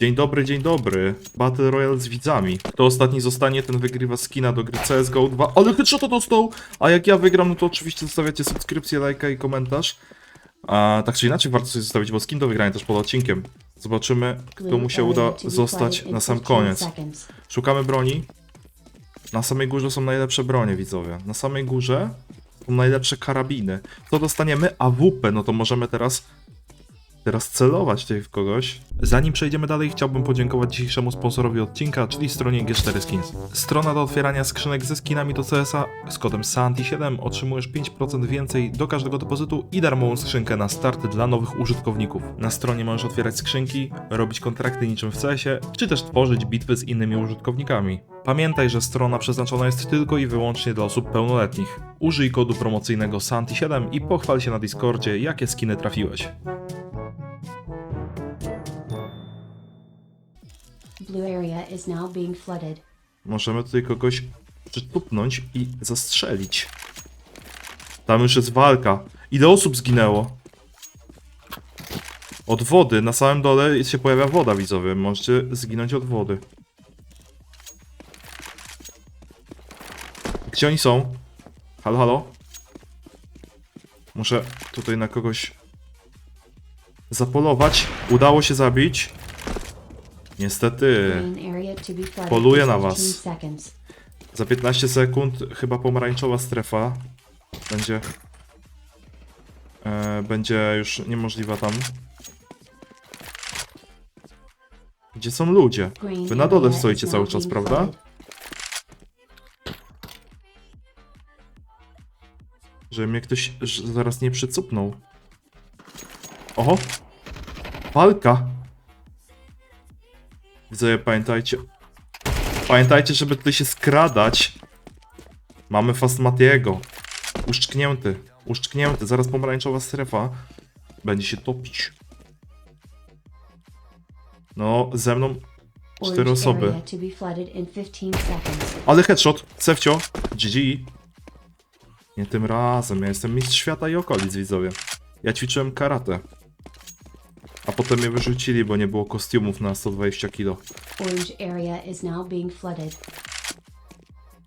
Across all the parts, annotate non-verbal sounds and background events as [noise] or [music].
Dzień dobry, dzień dobry. Battle Royale z widzami. Kto ostatni zostanie, ten wygrywa skina do gry CSGO 2. Ale headshot dostał! A jak ja wygram, no to oczywiście zostawiacie subskrypcję, lajka i komentarz. A tak czy inaczej warto sobie zostawić, bo skin do wygrania też pod odcinkiem. Zobaczymy, kto mu się uda zostać na sam koniec. Szukamy broni. Na samej górze są najlepsze bronie, widzowie. Na samej górze są najlepsze karabiny. To dostaniemy AWP, no to możemy teraz teraz celować tutaj w kogoś. Zanim przejdziemy dalej, chciałbym podziękować dzisiejszemu sponsorowi odcinka, czyli stronie G4 Skins. Strona do otwierania skrzynek ze skinami do CS-a z kodem SANTI7 otrzymujesz 5% więcej do każdego depozytu i darmową skrzynkę na start dla nowych użytkowników. Na stronie możesz otwierać skrzynki, robić kontrakty niczym w CS-ie, czy też tworzyć bitwy z innymi użytkownikami. Pamiętaj, że strona przeznaczona jest tylko i wyłącznie dla osób pełnoletnich. Użyj kodu promocyjnego SANTI7 i pochwal się na Discordzie, jakie skiny trafiłeś. Blue area is now being flooded. Możemy tutaj kogoś przytupnąć i zastrzelić. Tam już jest walka. Ile osób zginęło? Od wody. Na samym dole się pojawia woda, widzowie. Możecie zginąć od wody. Gdzie oni są? Halo, halo? Muszę tutaj na kogoś zapolować. Udało się zabić. Niestety. In na 15 was. Za 15 sekund chyba pomarańczowa strefa będzie e, będzie już niemożliwa tam. Gdzie są ludzie? Wy na dole stoicie cały czas, prawda? Żeby mnie ktoś zaraz nie przycupnął. Oho! Walka! Widzę, pamiętajcie. Pamiętajcie, żeby tutaj się skradać. Mamy Fastmatiego. Uszczknięty. Uszczknięty. Zaraz pomarańczowa strefa. Będzie się topić. No, ze mną cztery osoby. area to be flooded in 15 seconds. Ale headshot, Sefcio, GG. Nie tym razem, ja jestem mistrz świata i okolic, widzowie. Ja ćwiczyłem karate. A potem mnie wyrzucili, bo nie było kostiumów na 120 kg. Orange area is now being flooded.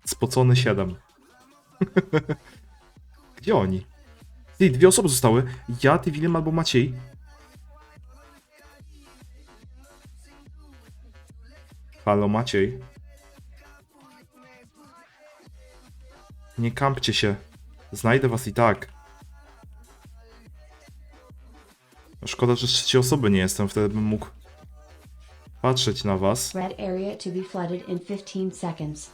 Spocony 7. [laughs] Gdzie oni? Ty, dwie osoby zostały. Ja, ty, William albo Maciej. Halo, Maciej. Nie kampcie się. Znajdę was i tak. Szkoda, że trzeciej osoby nie jestem, wtedy bym mógł patrzeć na was. Red area to be flooded in 15 seconds.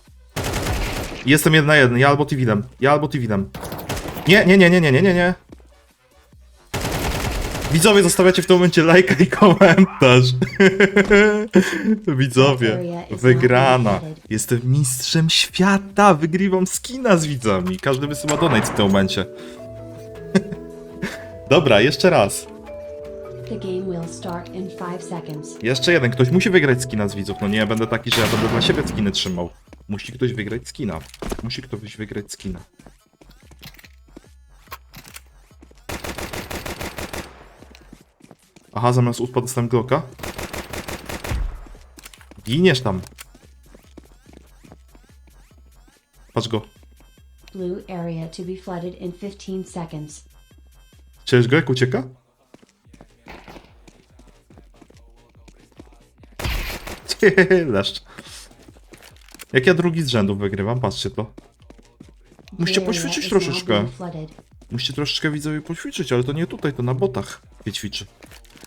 Jestem jeden na jeden, ja albo ty widam. Ja albo ty widam. Nie, nie, nie, nie, nie, nie, nie, nie. Widzowie, zostawiacie w tym momencie lajka i komentarz. [laughs] Widzowie, wygrana. Jestem mistrzem świata. Wygrywam skina z widzami. Każdy wysyła donate w tym momencie. [laughs] Dobra, jeszcze raz. The game will start in 5 seconds. Jeszcze jeden. Ktoś musi wygrać skina z widzów. No nie będę taki, że ja będę dla siebie skiny trzymał. Musi ktoś wygrać skina. Musi ktoś wygrać skina. Aha, zamiast uspa dostałem Glocka. Giniesz tam. Patrz go. Blue area to be flooded in 15 seconds. Czyż go jak ucieka? [laughs] Leszcz. Jak ja drugi z rzędu wygrywam, patrzcie to. Musicie now troszeczkę. Musicie troszeczkę widzowie poćwiczyć, ale to nie tutaj, to na botach się ćwiczy.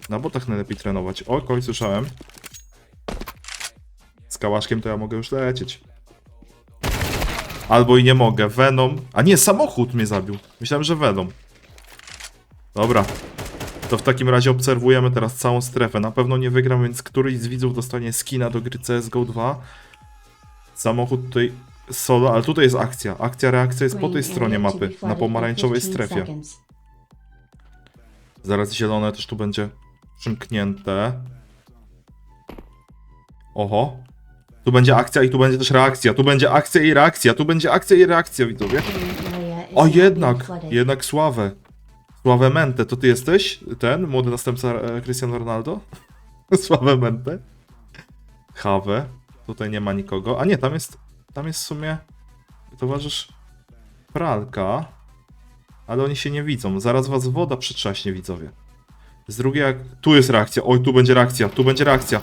Na botach najlepiej trenować. O, kogoś słyszałem. Z kałaszkiem to ja mogę już lecieć. Albo i nie mogę. Venom. A nie, samochód mnie zabił. Myślałem, że Venom. Dobra. To w takim razie obserwujemy teraz całą strefę. Na pewno nie wygram, więc któryś z widzów dostanie skina do gry CSGO 2. Samochód tutaj solo, ale tutaj jest akcja. Akcja, reakcja jest po tej stronie mapy, na pomarańczowej 15 strefie. Zaraz zielone też tu będzie przymknięte. Oho. Tu będzie akcja i tu będzie też reakcja. Tu będzie akcja i reakcja. Tu będzie akcja i reakcja, widzowie. O, jednak. Jednak Sławę. Sławę Mente. To ty jesteś? Ten? Młody następca e, Cristiano Ronaldo? [laughs] Sławę Mente? Kawę. Tutaj nie ma nikogo. A nie, tam jest, tam jest w sumie towarzysz pralka. Ale oni się nie widzą. Zaraz was woda przytrzaśnie, widzowie. Z drugiej jak... Tu jest reakcja. Oj, tu będzie reakcja. Tu będzie reakcja.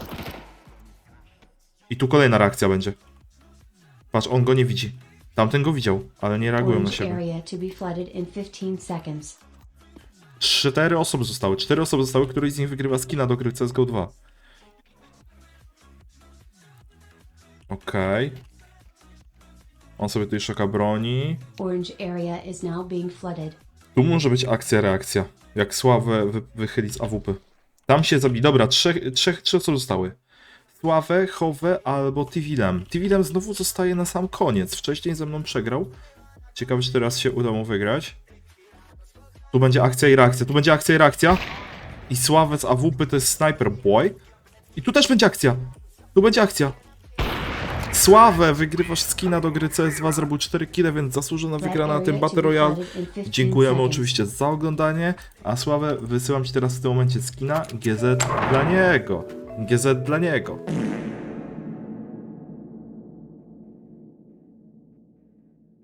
I tu kolejna reakcja będzie. Patrz, on go nie widzi. Tamten go widział, ale nie reagują na siebie. Cztery osoby zostały. Cztery osoby zostały, któryś z nich wygrywa skina do gry CSGO 2. Okej. On sobie tutaj szuka broni. Orange area is now being flooded. Tu może być akcja, reakcja. Jak Sławę wy, wychyli z AWP. Tam się zabi. Dobra, trzech, trzech, trzy osoby zostały. Sławę, Chowę albo Tivilem. Tivilem znowu zostaje na sam koniec. Wcześniej ze mną przegrał. Ciekawe, czy teraz się uda mu wygrać. Tu będzie akcja i reakcja. Tu będzie akcja i reakcja. I Sławę z AWP to jest Sniper Boy. I tu też będzie akcja. Tu będzie akcja. Sławę, wygrywasz skina do gry CS2, zrobił 4 kile, więc zasłużona wygrana na tym Battle Royale. flooded in 15 Dziękujemy oczywiście za oglądanie, a Sławę wysyłam Ci teraz w tym momencie skina GZ dla niego. GZ dla niego.